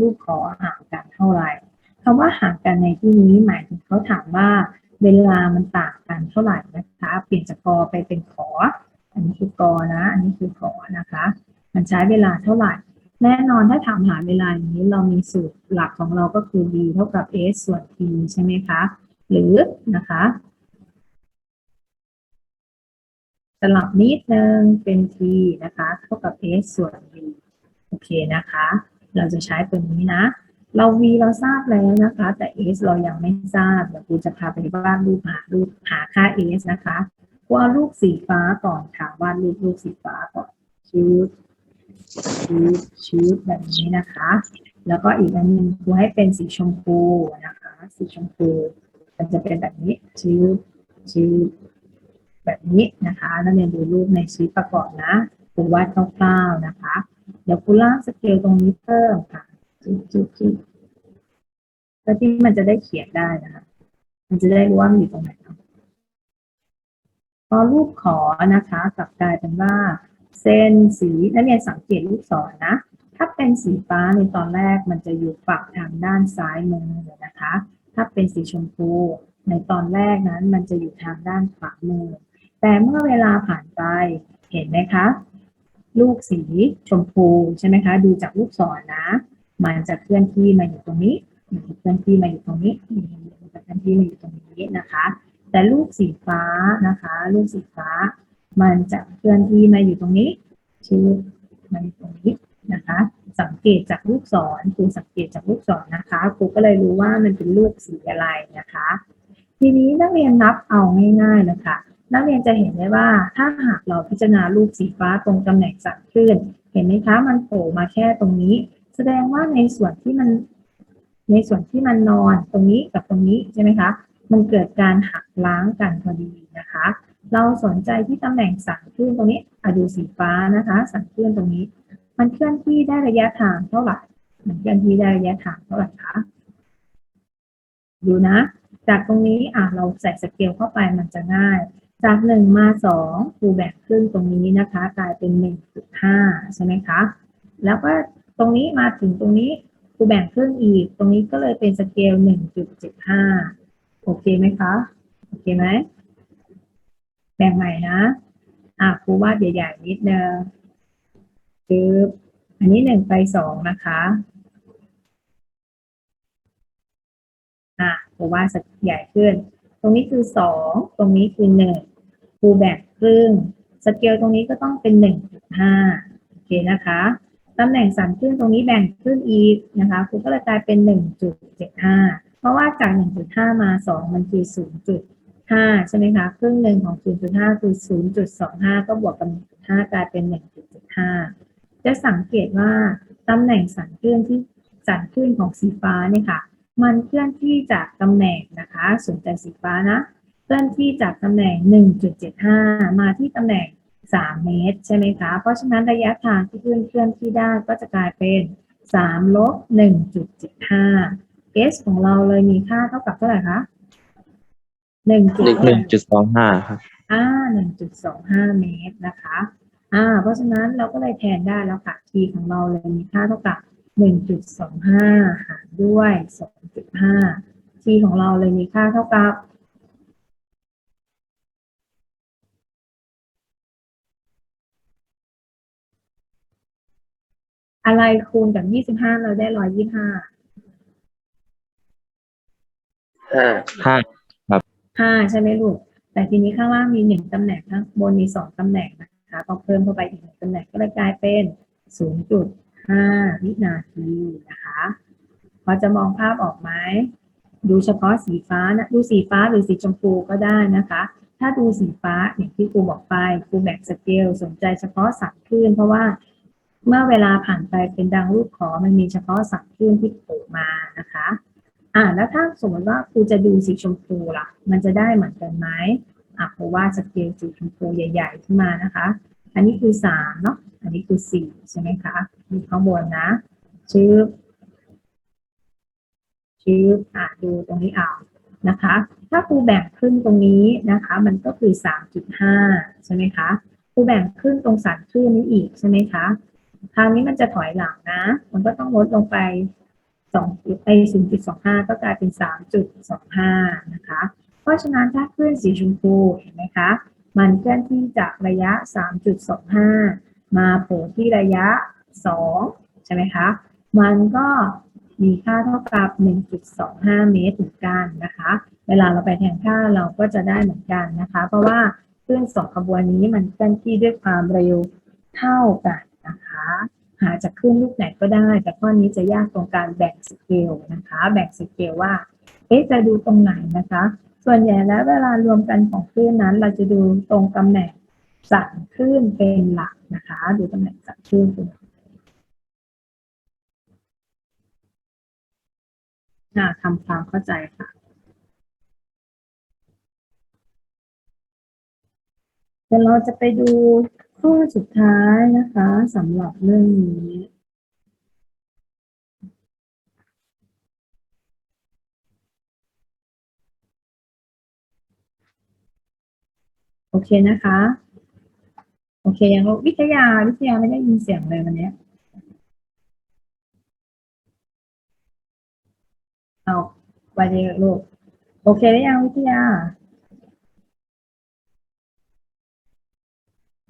รูปขอห่างกันเท่าไหร่คำว่าห่างกันในที่นี้หมายถึงเขาถามว่าเวลามันต่างกันเท่าไหร่นะคะ เปลี่ยนจากกอไปเป็นขอ อันนี้คือกอนะ อันนี้คือขอนะคะ มันใช้เวลาเท่าไหร่ แน่นอนถ้าถามหาเวลาอย่างนี้เรามีสูตรหลักของเราก็คือ v เท่ากับ s ส่วน t ใช่ไหมคะ หรือนะคะสลับนิดนึงเป็น t นะคะ เท่ากับ s ส่วน v โอเคนะคะ เราจะใช้ตัวนี้นะ เรา v เราทราบแล้วนะคะ แต่ s เรายังไม่ทราบ เดี๋ยวครูจะพาไปวาดรูปหารูปหาค่า s นะคะครูเอารูปสีฟ้าก่อนค่ะวาดรูปรูปสีฟ้าก่อนชืดชืดชืดแบบนี้นะคะ แล้วก็อีกอันหนึงครูให้เป็นสีชมพูนะคะ สีชมพูมันจะเป็นแบบนี้ชืดชืดแบบนี้นะคะแล้วเรียนดูรูปในชีตประกอบนะครูวาดคร่าวๆนะคะ เดี๋ยวครูลากสเกลตรงนี้เพิ่มค่ะจุดจุดจุดเพื่อที่มันจะได้เขียนได้นะคะ มันจะได้รู้ว่ามันอยู่ตรงไหนพอรูปขอนะคะกลับกลายเป็นว่า เส้นสีนักเรียนสังเกตลูกศรนะถ้าเป็นสีฟ้าในตอนแรกมันจะอยู่ฝั่งทางด้านซ้ายมือนะคะ ถ้าเป็นสีชมพูในตอนแรกนั้นมันจะอยู่ทางด้านขวามือ แต่เมื่อเวลาผ่านไปเห็นไหมคะ ลูกสีชมพูใช่ไหมคะ ดูจากลูกศรนะ มันจะเคลื่อนที่มาอยู่ตรงนี้มันจะเคลื่อนที่มาอยู่ตรงนี้มันจะเคลื่อนที่มาอยู่ตรงนี้นะคะ แต่ลูกสีฟ้านะคะ ลูกสีฟ้า มันจะเคลื่อนที่มาอยู่ตรงนี้ชื่อมาอยู่ตรงนี้นะคะ สังเกตจากลูกศรครูสังเกตจากลูกศรนะคะครูก็เลยรู้ว่ามันเป็นลูกสีอะไรนะคะ ทีนี้นักเรียนนับเอาง่ายๆเลยค่ะ นักเรียนจะเห็นได้ว่าถ้าหากเราพิจารณารูปสีฟ้าตรงตำแหน่งสั่นคลื่น เห็นไหมคะมันโผล่มาแค่ตรงนี้ แสดงว่าในส่วนที่มัน ในส่วนที่มันนอนตรงนี้กับตรงนี้ใช่ไหมคะมันเกิดการหักล้างกันพอดีนะคะ เราสนใจที่ตำแหน่งสั่นคลื่นตรงนี้อดูสีฟ้านะคะสั่นคลื่นตรงนี้ มันเคลื่อนที่ได้ระยะทางเท่าไหร่มันเคลื่อนที่ได้ระยะทางเท่าไหร่คะดูนะ จากตรงนี้อะเราใส่สเกลเข้าไปมันจะง่าย จากหนึ่งมาสองครูแบ่งครึ่งตรงนี้นะคะ กลายเป็นหนึ่งจุดห้าใช่ไหมคะ แล้วก็ตรงนี้มาถึงตรงนี้ครูแบ่งครึ่งอีก ตรงนี้ก็เลยเป็นสเกลหนึ่งจุดเจ็ดห้าโอเคไหมคะ โอเคไหม แบ่งใหม่นะ อะครูวาดใหญ่ๆนิดนึงคืออันนี้หนึ่งไปสองนะคะอะครูวาดสักใหญ่ขึ้น รงนี้คือสองตรงนี้คือหนึ่งคูแบ่งครึ่งสเกลตรงนี้ก็ต้องเป็นหนึ่งจุดห้าโอเคนะคะตำแหน่งสั่นครึ่งตรงนี้แบ่งครึ่งอีกนะคะครูก็เลยกลายเป็นหนึ่งจุดเจ็ดห้าเพราะว่าจากหนึ่งจุดห้ามาสองมันคือศูนย์จุดห้าใช่ไหมคะ ครึ่งหนึ่งของศูนย์จุดห้าคือศูนย์จุดสองห้าก็บวกกับหนึ่งจุดห้ากลายเป็นหนึ่งจุดเจ็ดห้าจะสังเกตว่าตำแหน่งสันคลื่นที่สันคลื่นของสีฟ้าเนี่ยค่ะ มันเคลื่อนที่จากตำแหน่งนะคะสนใจสีฟ้านะเคลื่อนที่จากตำแหน่ง 1.75 มาที่ตำแหน่ง 3 เมตร ใช่ไหมคะ เพราะฉะนั้นระยะทางที่เคลื่อนเคลื่อนที่ได้ก็จะกลายเป็น 3 ลบ 1.75 s ของเราเลยมีค่าเท่ากับเท่าไหร่คะ1หนึ่งหนึ่งจุดสองห้าครับอ่า1.25 เมตรนะคะ อ่า เพราะฉะนั้นเราก็เลยแทนได้แล้วค่ะ t ของเราเลยมีค่าเท่ากับ 1.25 หารด้วย 2.5 t ของเราเลยมีค่าเท่ากับ อะไรคูณกับ 25 เราได้ 125 ห้าห้า ห้าใช่ไหมลูก แต่ทีนี้ข้างล่างมีหนึ่งตำแหน่งข้างบนมีสองตำแหน่งนะคะพอเพิ่มเข้าไปอีกหนึ่งตำแหน่งก็เลยกลายเป็นศูนย์จุด ห้าวินาทีนะคะพอจะมองภาพออกไหมดูเฉพาะสีฟ้านะดูสีฟ้าหรือสีชมพูก็ได้นะคะ ถ้าดูสีฟ้าอย่างที่ครูบอกไปครูแบ่งสเกลสนใจเฉพาะสังคลื่นเพราะว่าเมื่อเวลาผ่านไปเป็นดังรูปขอมันมีเฉพาะสังคลื่นที่โผล่มานะคะอ่าแล้วถ้าสมมติว่าครูจะดูสีชมพูล่ะ มันจะได้เหมือนกันไหมอะเพราะว่าสเกลสีชมพูใหญ่ ๆ ขึ้นมานะคะ อันนี้คือสามเนาะ อันนี้คือสี่ใช่ไหมคะดูข้างบนนะชื่อชื่ออะดูตรงนี้เอานะคะ ถ้าครูแบ่งครึ่งตรงนี้นะคะ มันก็คือสามจุดห้าใช่ไหมคะครูแบ่งครึ่งตรงสันคลื่นนี้อีกใช่ไหมคะคราวนี้มันจะถอยหลังนะ มันก็ต้องลดลงไปสองไอศูนย์จุดสองห้าก็กลายเป็นสามจุดสองห้านะคะ เพราะฉะนั้นถ้าคลื่นสีชมพูเห็นไหมคะ มันเคลื่อนที่จากระยะ3.25มา มาโผล่ที่ระยะ 2 ใช่ไหมคะ มันก็มีค่าเท่ากับ 1.25 เมตรเหมือนกันนะคะ เวลาเราไปแทนค่าเราก็จะได้เหมือนกันนะคะ เพราะว่าคลื่นสองขบวนนี้มันเคลื่อนที่ด้วยความเร็วเท่ากันนะคะ หาจากคลื่นลูกไหนก็ได้ แต่ข้อนี้จะยากตรงการแบ่งสเกลนะคะ แบ่งสเกลว่า เอ๊ะจะดูตรงไหนนะคะ ส่วนใหญ่แล้วเวลารวมกันของคลื่นนั้น เราจะดูตรงตำแหน่งสั่นคลื่นเป็นหลัก นะคะ ดูตำแหน่งสั่นคลื่นเป็นหลักอ่าทำความเข้าใจค่ะเดี๋ยวเราจะไปดูข้อสุดท้ายนะคะสำหรับเรื่องนี้โอเคนะคะ โอเคยังวิทยาวิทยาไม่ได้ยินเสียงเลยวันนี้เอาไปเลยลูกโอเคหรือยังวิทยา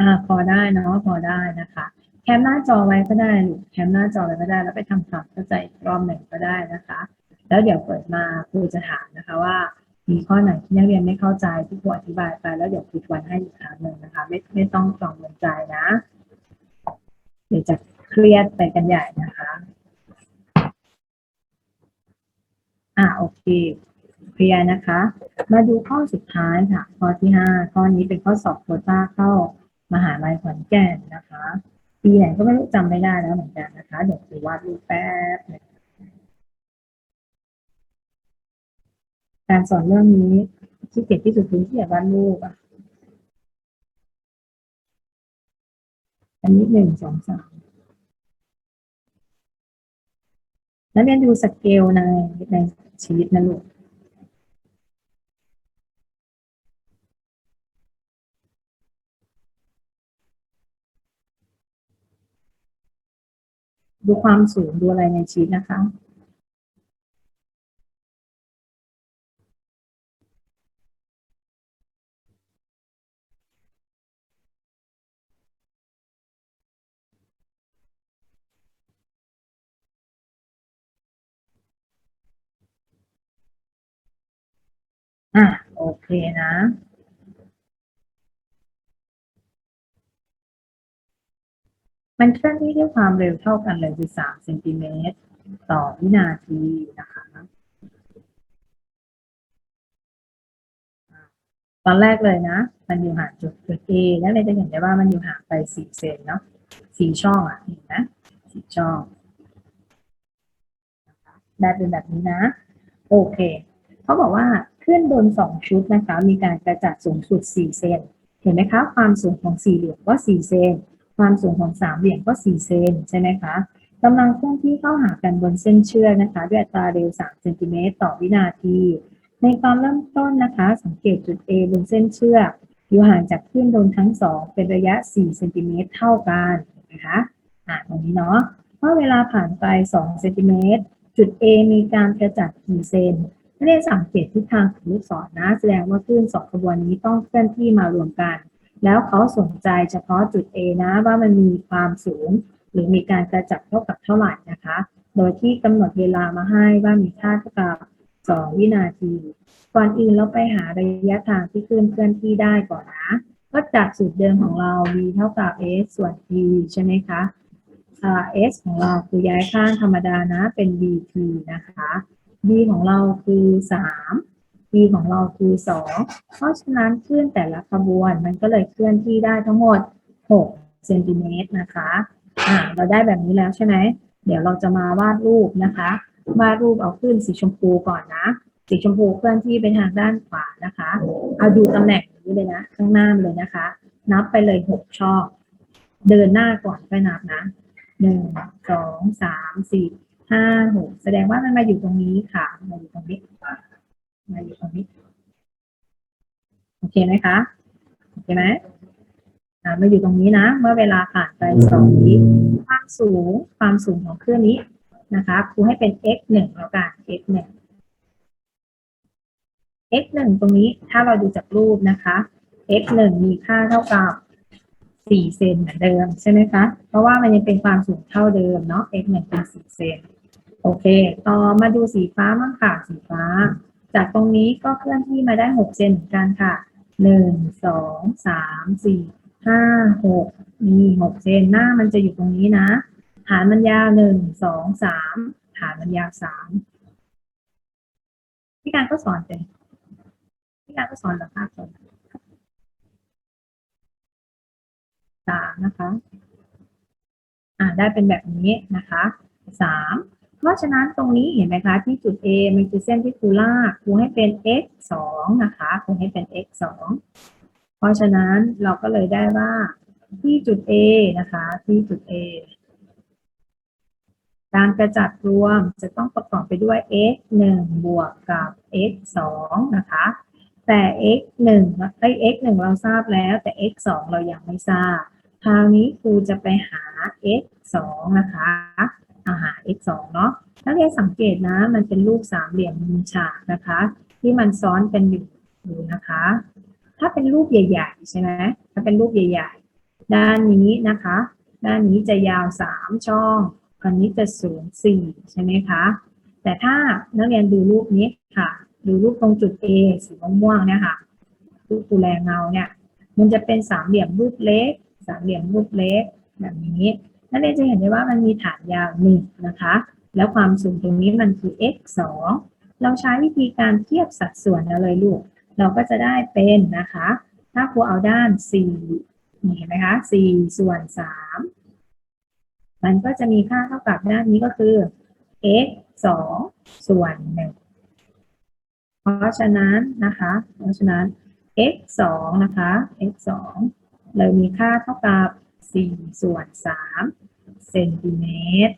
อ่าพอได้เนาะพอได้นะคะ แคปหน้าจอไว้ก็ได้ลูกแคปหน้าจอไว้ก็ได้ แล้วไปทำความเข้าใจอีกรอบหนึ่งก็ได้นะคะ แล้วเดี๋ยวเปิดมาครูจะถามนะคะว่า มีข้อไหนที่นักเรียนไม่เข้าใจที่ครูอธิบายไปแล้วเดี๋ยวครูทวนให้อีกครั้งหนึ่งนะคะ ไม่ไม่ต้องกังวลใจนะ เดี๋ยวจะเครียดไปกันใหญ่นะคะ อ่าโอเคเคลียร์นะคะ มาดูข้อสุดท้ายค่ะ ข้อที่ห้าข้อนี้เป็นข้อสอบโควต้าเข้ามหาลัยขอนแก่นนะคะ ปีไหนก็ไม่รู้จำไม่ได้แล้วเหมือนกันนะคะ เดี๋ยวครูวาดรูปแป๊บนึ่ง การสอนเรื่องนี้ที่เกียจที่สุดคือที่อยากวาดรูปอะ อันนี้หนึ่งสองสามแล้วเรียนดูสเกลในในชีวิตนะลูกดูความสูงดูอะไรในชีวิตนะคะ อะโอเคนะ มันเคลื่อนที่ด้วยความเร็วเท่ากันเลยคือสามเซนติเมตรต่อวินาทีนะคะตอนแรกเลยนะ มันอยู่ห่างจุดจุด A แล้วเราจะเห็นได้ว่ามันอยู่ห่างไปสี่เซนเนาะสี่ช่องอะเห็นไหมสี่ช่องนะคะได้เป็นแบบนี้นะ โอเค เขาบอกว่า เคลื่อนบนสองชุดนะคะ มีการกระจัดสูงสุดสี่เซน เห็นไหมคะ ความสูงของสี่เหลี่ยมก็สี่เซน ความสูงของสามเหลี่ยมก็สี่เซนใช่ไหมคะกำลังเคลื่อนที่เข้าหากันบนเส้นเชือกนะคะ ด้วยอัตราเร็ว 3 เซนติเมตรต่อวินาที ในตอนเริ่มต้นนะคะ สังเกตจุด A บนเส้นเชือกอยู่ห่างจากคลื่นโดนทั้งสองเป็นระยะ 4 เซนติเมตรเท่ากันเห็นไหมคะอ่าตรงนี้เนาะเมื่อเวลาผ่านไป 2 เซนติเมตรจุด A มีการกระจัดกี่เซน นักเรียนสังเกตทิศทางของลูกศรนะ แสดงว่าคลื่นสองขบวนนี้ต้องเคลื่อนที่มารวมกัน แล้วเขาสนใจเฉพาะจุด A นะว่ามันมีความสูง หรือมีการกระจัดเท่ากับเท่าไหร่นะคะ โดยที่กำหนดเวลามาให้ว่ามีค่าเท่ากับ2วินาทีก่อนอื่นเราไปหาระยะทางที่คลื่นเคลื่อนที่ได้ก่อนนะก็จากสูตรเดิมของเรา v เท่ากับ s ส่วน t ใช่ไหมคะอ่า s ของเราคือย้ายข้างธรรมดานะเป็น bt นะคะ b ของเราคือ3 t ของเราคือ 2 เพราะฉะนั้นคลื่นแต่ละขบวนมันก็เลยเคลื่อนที่ได้ทั้งหมด 6 เซนติเมตรนะคะ อ่า เราได้แบบนี้แล้วใช่ไหม เดี๋ยวเราจะมาวาดรูปนะคะ วาดรูปเอาคลื่นสีชมพูก่อนนะ สีชมพูเคลื่อนที่ไปทางด้านขวานะคะ เอาดูตำแหน่งนี้เลยนะ ข้างหน้าเลยนะคะ นับไปเลยหกช่อง เดินหน้าก่อนไปนับนะหนึ่งสองสามสี่ ห้าหกแสดงว่ามันมาอยู่ตรงนี้ค่ะ มาอยู่ตรงนี้มาอยู่ตรงนี้ โอเคไหมคะ โอเคไหมอ่ามาอยู่ตรงนี้นะ เมื่อเวลาผ่านไปสองวิความสูง ความสูงของเครื่องนี้นะคะครูให้เป็น x หนึ่งแล้วกัน x หนึ่ง x หนึ่งตรงนี้ถ้าเราดูจากรูปนะคะ x หนึ่งมีค่าเท่ากับสี่เซนเหมือนเดิมใช่ไหมคะ เพราะว่ามันยังเป็นความสูงเท่าเดิมเนาะ x หนึ่งเป็นสี่เซน โอเค ต่อมาดูสีฟ้าบ้างค่ะ สีฟ้า จากตรงนี้ก็เคลื่อนที่มาได้หกเซนเหมือนกันค่ะหนึ่งสองสามสี่ห้าหกมีหกเซนหน้ามันจะอยู่ตรงนี้นะ ฐานมันยาวหนึ่งสองสามฐานมันยาวสามพี่การก็สอนเป็นพี่การก็สอนแบบภาพสอนสามนะคะ อ่าได้เป็นแบบนี้นะคะสาม ราะฉะนั้นตรงนี้เห็นไหมคะที่จุด A มันคือเส้นที่ครูลากครูให้เป็น x สองนะคะครูให้เป็น x สองเพราะฉะนั้นเราก็เลยได้ว่าที่จุด A นะคะที่จุด A การกระจัดรวมจะต้องประกอบไปด้วย x 1บวกกับ x 2นะคะ แต่ x 1ไอ้ x 1เราทราบแล้วแต่ x 2เรายังไม่ทราบ คราวนี้ครูจะไปหา x 2นะคะ อาหา x 2เนาะนักเรียนสังเกตนะมันเป็นรูปสามเหลี่ยมมุมฉากนะคะ ที่มันซ้อนกันอยู่อยู่นะคะ ถ้าเป็นรูปใหญ่ๆใช่ไหมถ้าเป็นรูปใหญ่ๆ ด้านนี้นะคะ ด้านนี้จะยาวสามช่องอันนี้จะสูงสี่ใช่ไหมคะแต่ถ้านักเรียนดูรูปนี้ค่ะ ดูรูปตรงจุด A สีม่วงๆเนี่ยค่ะรูปตูแลเงาเนี่ย มันจะเป็นสามเหลี่ยมรูปเล็ก สามเหลี่ยมรูปเล็กแบบนี้ นักเรียนจะเห็นได้ว่ามันมีฐานยาวหนึ่งนะคะ แล้วความสูงตรงนี้มันคือ x สองเราใช้วิธีการเทียบสัดส่วนอะไรลูก เราก็จะได้เป็นนะคะ ถ้าครูเอาด้านสี่นี่เห็นไหมคะสี่ส่วนสามมันก็จะมีค่าเท่ากับด้านนี้ก็คือ x สองส่วนหนึ่งเพราะฉะนั้นนะคะ เพราะฉะนั้น x สองนะคะ x สองเรามีค่าเท่ากับ สี่ส่วนสามเซนติเมตร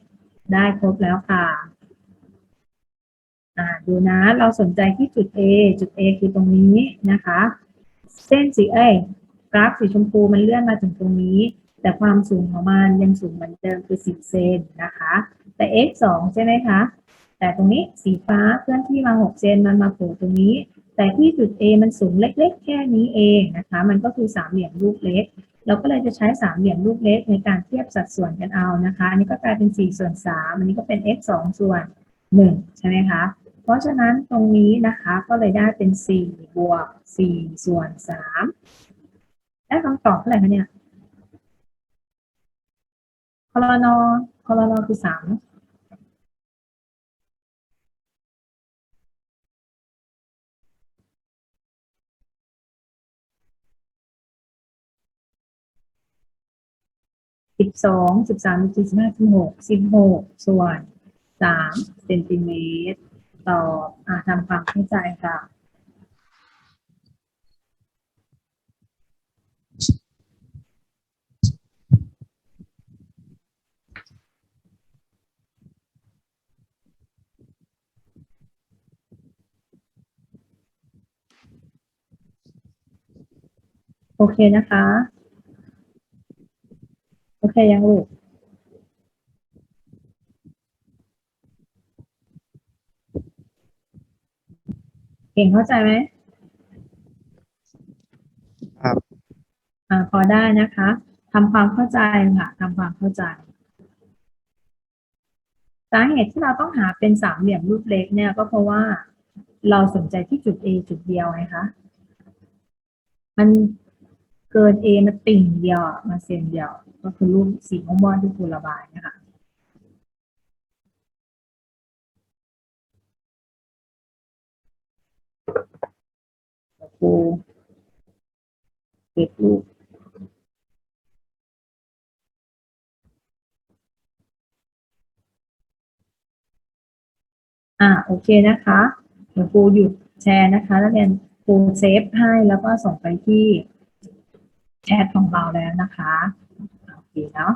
ได้ครบแล้วค่ะดูนะเราสนใจที่จุด A จุด A คือตรงนี้นะคะ เส้นสีเอ้ยกราฟสีชมพูมันเลื่อนมาถึงตรงนี้ แต่ความสูงของมันยังสูงเหมือนเดิมคือ 10 เซนนะคะ แต่ x 2ใช่ไหมคะ แต่ตรงนี้สีฟ้าเคลื่อนที่มา 6 เซนมันมาโผล่ตรงนี้ แต่ที่จุด A มันสูงเล็กๆ แค่นี้เองนะคะ มันก็คือสามเหลี่ยมรูปเล็ก เราก็เลยจะใช้สามเหลี่ยมรูปเล็กในการเทียบสัดส่วนกันเอานะคะ อันนี้ก็กลายเป็น4ส่วน3อันนี้ก็เป็น x 2ส่วน1ใช่ไหมคะ เพราะฉะนั้นตรงนี้นะคะก็เลยได้เป็น 4 บวก 4 ส่วน 3 ได้คำตอบเท่าไหร่คะเนี่ยคอลนอคอลนอคือ3นะ สิบสองสิบสามสิบสี่สิบห้าสิบหกสิบหกส่วนสามเซนติเมตรตอบอ่าทำความเข้าใจค่ะโอเคนะคะ โอเคยังลูกเก่งเข้าใจไหมครับอ่าพอได้นะคะทำความเข้าใจค่ะทำความเข้าใจสาเหตุที่เราต้องหาเป็นสามเหลี่ยมรูปเล็กเนี่ยก็เพราะว่าเราสนใจที่จุด A จุดเดียวไงคะ มัน เกิน A มาติ่งเดียวมาเซนเดียว ก็คือรูปสีม่วงที่ครูระบายนะคะครูเก็บรูปอ่าโอเคนะคะเดี๋ยวครูหยุดแชร์นะคะ แล้วเรียนครูเซฟให้แล้วก็ส่งไปที่ แชทของเราแล้วนะคะ โอเคเนาะ